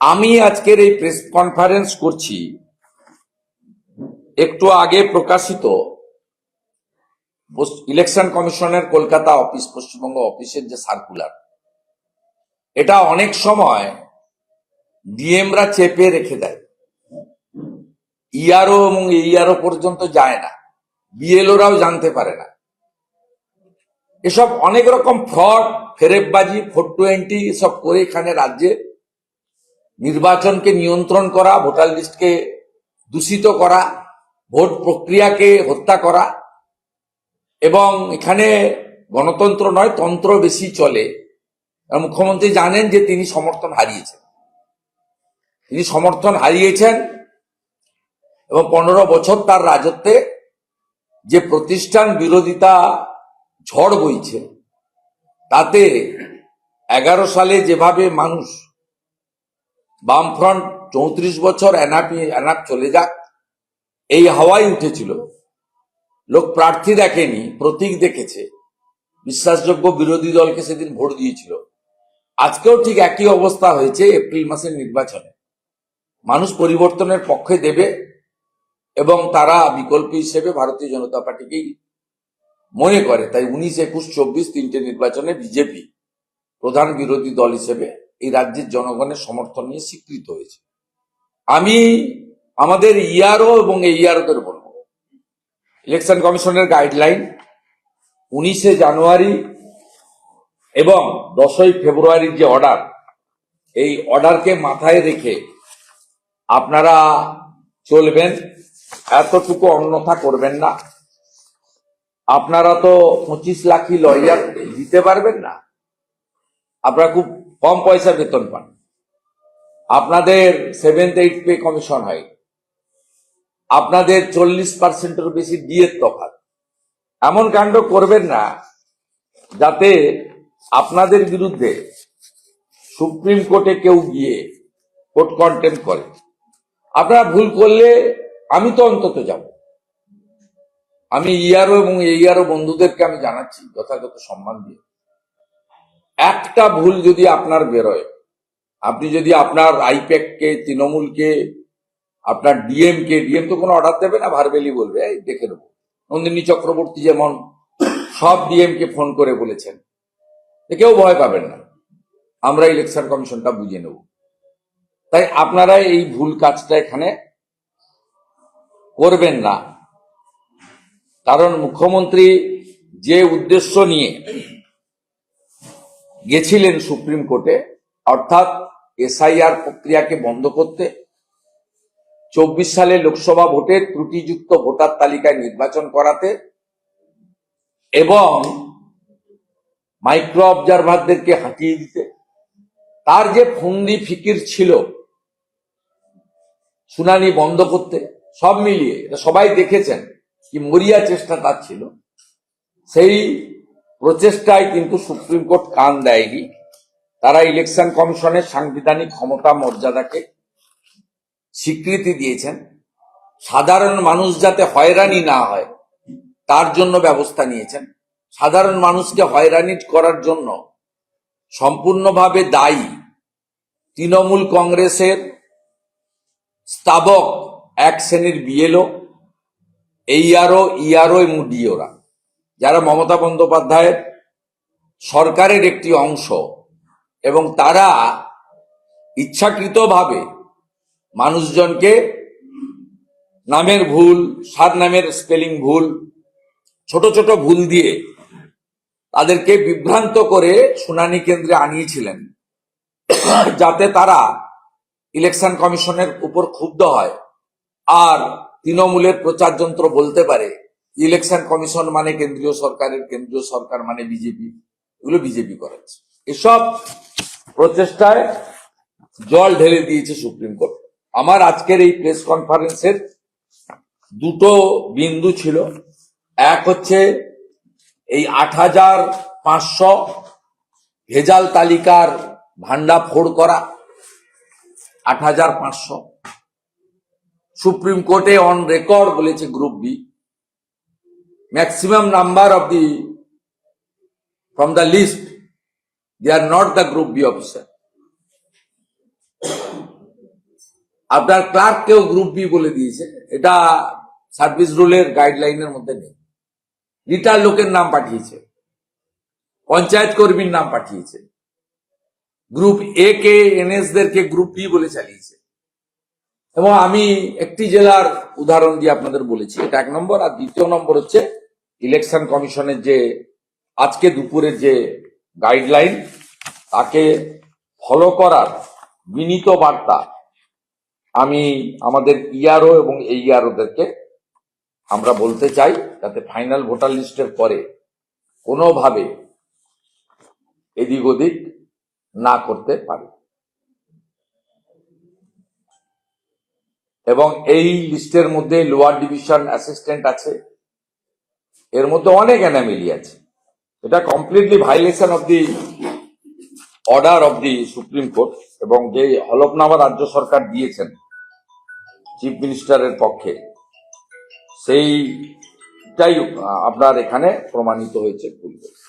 আমি আজকের এই প্রেস কনফারেন্স করছি একটু আগে প্রকাশিত ইলেকশন কমিশনের কলকাতা অফিস পশ্চিমবঙ্গ অফিসের যে সার্কুলার এটা অনেক সময় ডিএমরা চেপে রেখে দেয়। ইআরও এবং ইআরও পর্যন্ত যায় না। বিএলওরাও জানতে পারে না। এসব অনেক রকম ফ্রড ফেরেববাজি ফোর টোয়েন্টি এসব করে এখানে রাজ্যে নির্বাচনকে নিয়ন্ত্রণ করা, ভোটার লিস্টকে দূষিত করা, ভোট প্রক্রিয়াকে হত্যা করা, এবং এখানে গণতন্ত্র নয়, তন্ত্র বেশি চলে। মুখ্যমন্ত্রী জানেন যে তিনি সমর্থন হারিয়েছেন। তিনি সমর্থন হারিয়েছেন, এবং পনেরো বছর তার রাজত্বে যে প্রতিষ্ঠান বিরোধিতা ঝড় বইছে, তাতে এগারো সালে যেভাবে মানুষ বামফ্রন্ট চৌত্রিশ বছর এনাপি এনাপ চলে যাক। এই হাওয়াই উঠেছিল। লোক প্রার্থী দেখেনি, প্রতীক দেখেছে। বিশ্বাসযোগ্য বিরোধী দলকে সেদিন ভোট দিয়েছিল। আজকেও ঠিক একই অবস্থা হয়েছে এপ্রিল মাসের নির্বাচনে। মানুষ পরিবর্তনের পক্ষে দেবে এবং তারা বিকল্প হিসেবে ভারতীয় জনতা পার্টিকেই মনে করে। তাই উনিশ, একুশ, চব্বিশ তিনটে নির্বাচনে বিজেপি প্রধান বিরোধী দল হিসেবে এই রাজ্যের জনগণের সমর্থন নিয়ে স্বীকৃত হয়েছে। আমি আমাদের ইয়ারও এবং এই ইয়ারোদের বলব। ইলেকশন কমিশনের গাইডলাইন উনিশে জানুয়ারি এবং দশই ফেব্রুয়ারির যে অর্ডার, এই অর্ডারকে মাথায় রেখে আপনারা চলবেন, এতটুকু অন্যথা করবেন না। আপনারা তো পঁচিশ লাখই লয়ার দিতে পারবেন না। আপনারা খুব কম পয়সা বেতন পান। আপনাদের সেভেন্থ এইট পে কমিশন হয়। আপনাদের চল্লিশ পার্সেন্টের বেশি ডিএর তফাৎ। এমন কাণ্ড করবেন না, যাতে আপনাদের বিরুদ্ধে সুপ্রিম কোর্টে কেউ গিয়ে কোর্ট কন্টেম করে। আপনারা ভুল করলে আমি তো অন্তত যাব। আমি ইয়ারও এবং এই ইয়ারও বন্ধুদেরকে আমি জানাচ্ছি, যথাযথ সম্মান দিয়ে। একটা ভুল যদি আপনার বেরোয় আপনি যদি আপনার আইপ্যাককে, তৃণমূলকে, আপনার ডিএম কে ডিএম তো কোনো অর্ডার দেবে না, ভারবেলি বলবে, এই, দেখে নেব। নন্দিনী চক্রবর্তী যেমন সব ডিএম কে ফোন করে বলেছেন কেউ ভয় পাবেন না, আমরা ইলেকশন কমিশনটা বুঝে নেব। তাই আপনারা এই ভুল কাজটা এখানে করবেন না। কারণ মুখ্যমন্ত্রী যে উদ্দেশ্য নিয়ে গেছিলেন সুপ্রিম কোর্টে, অর্থাৎ এসআইআর প্রক্রিয়াকে বন্ধ করতে। চব্বিশ সালে লোকসভা ভোটের ত্রুটিযুক্ত ভোটার তালিকায় নির্বাচন করাতে এবং মাইক্রো অবজারভারদেরকে হাঁটিয়ে দিতে। তার যে ফন্দি ফিকির ছিল, শুনানি বন্ধ করতে, সব মিলিয়ে, এটা সবাই দেখেছেন কি মরিয়া চেষ্টা তার ছিল। সেই প্রচেষ্টায় কিন্তু সুপ্রিম কোর্ট কান দেয়নি। তারা ইলেকশন কমিশনের সাংবিধানিক ক্ষমতা, মর্যাদাকে স্বীকৃতি দিয়েছেন। সাধারণ মানুষ যাতে হয়রানি না হয়, তার জন্য ব্যবস্থা নিয়েছেন। সাধারণ মানুষকে হয়রানি করার জন্য সম্পূর্ণভাবে দায়ী তৃণমূল কংগ্রেসের স্তাবক এক শ্রেণির বিএলও এইআরও ইআরও এবং ডিওরা যারা মমতা বন্দ্যোপাধ্যায়ের সরকারের একটি অংশ এবং তারা ইচ্ছাকৃতভাবে মানুষজনকে নামের ভুল সাত নামের স্পেলিং ভুল, ছোট ছোট ভুল দিয়ে তাদেরকে বিভ্রান্ত করে শুনানি কেন্দ্রে আনিয়েছিলেন, যাতে তারা ইলেকশন কমিশনের উপর ক্ষুব্ধ হয়। আর তৃণমূলের প্রচার যন্ত্র বলতে পারে ইলেকশন কমিশন মানে কেন্দ্রীয় সরকারের কেন্দ্রীয় সরকার মানে বিজেপি, এগুলো বিজেপি করাচ্ছে এসব প্রচেষ্টায় জল ঢেলে দিয়েছে সুপ্রিম কোর্ট। আমার আজকের এই প্রেস কনফারেন্সের দুটো বিন্দু ছিল। এক হচ্ছে এই আট হাজার পাঁচশো ভেজাল তালিকার ভান্ডা ফোড় করা, আট হাজার পাঁচশো। সুপ্রিম কোর্টে অন রেকর্ড বলেছে group B maximum number of the from the list they are not the group B officer আপনার ক্লার্ককেও গ্রুপ বি বলে দিয়েছে। এটা সার্ভিস রুলের গাইডলাইনের মধ্যে নেই। লিটার লোকের নাম পাঠিয়েছে। পঞ্চায়েত কর্মীর নাম পাঠিয়েছে। গ্রুপ এ কে এনএস দেরকে গ্রুপ বি বলে চালিয়েছে। এবং আমি একটি জেলার উদাহরণ দিয়ে আপনাদের বলেছি, এটা এক নম্বর। আর দ্বিতীয় নম্বর হচ্ছে ইলেকশন কমিশনের যে আজকে দুপুরের যে গাইডলাইন, তাকে ফলো করার বিনীত বার্তা আমি আমাদের ইয়ারও এবং এইআরওদেরকে আমরা বলতে চাই, যাতে ফাইনাল ভোটার লিস্টের পরে কোনোভাবে এদিক ওদিক না করতে পারে। এবং এই লিস্টের মধ্যে লোয়ার ডিভিশন অ্যাসিস্ট্যান্ট আছে। এর মধ্যে অনেক অ্যানামিলি আছে। এটা completely violation of the order of the supreme court এবং যে হলফনামা রাজ্য সরকার দিয়েছেন চিফ মিনিস্টারের পক্ষে, সেইটাই আপনার এখানে প্রমাণিত হয়েছে। পূর্বে